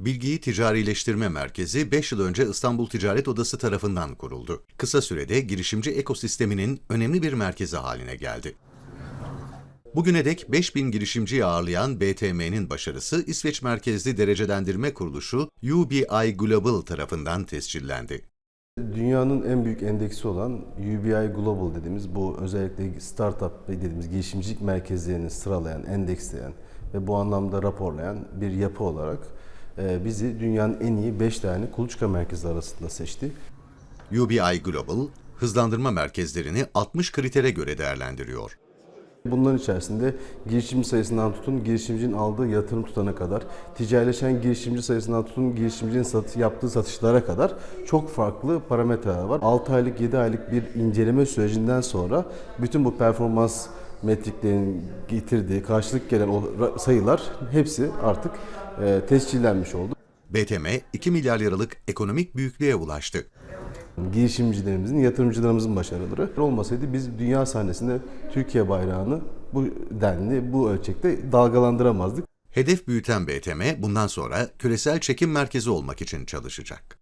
Bilgiyi Ticarileştirme Merkezi 5 yıl önce İstanbul Ticaret Odası tarafından kuruldu. Kısa sürede girişimci ekosisteminin önemli bir merkezi haline geldi. Bugüne dek 5000 girişimciyi ağırlayan BTM'nin başarısı İsveç merkezli derecelendirme kuruluşu UBI Global tarafından tescillendi. Dünyanın en büyük endeksi olan UBI Global dediğimiz bu özellikle startup dediğimiz girişimcilik merkezlerini sıralayan, endeksleyen ve bu anlamda raporlayan bir yapı olarak bizi dünyanın en iyi 5 tane kuluçka merkezi arasında seçti. UBI Global, hızlandırma merkezlerini 60 kritere göre değerlendiriyor. Bunların içerisinde girişimci sayısından tutun, girişimcinin aldığı yatırım tutana kadar, ticarileşen girişimci sayısından tutun, girişimcinin satı, yaptığı satışlara kadar çok farklı parametreler var. 6 aylık, 7 aylık bir inceleme sürecinden sonra bütün bu performans metriklerin getirdiği, karşılık gelen o sayılar hepsi artık e, tescillenmiş oldu. BTM 2 milyar liralık ekonomik büyüklüğe ulaştı. Girişimcilerimizin, yatırımcılarımızın başarıları olmasaydı biz dünya sahnesinde Türkiye bayrağını bu denli, bu ölçekte dalgalandıramazdık. Hedef büyüten BTM bundan sonra küresel çekim merkezi olmak için çalışacak.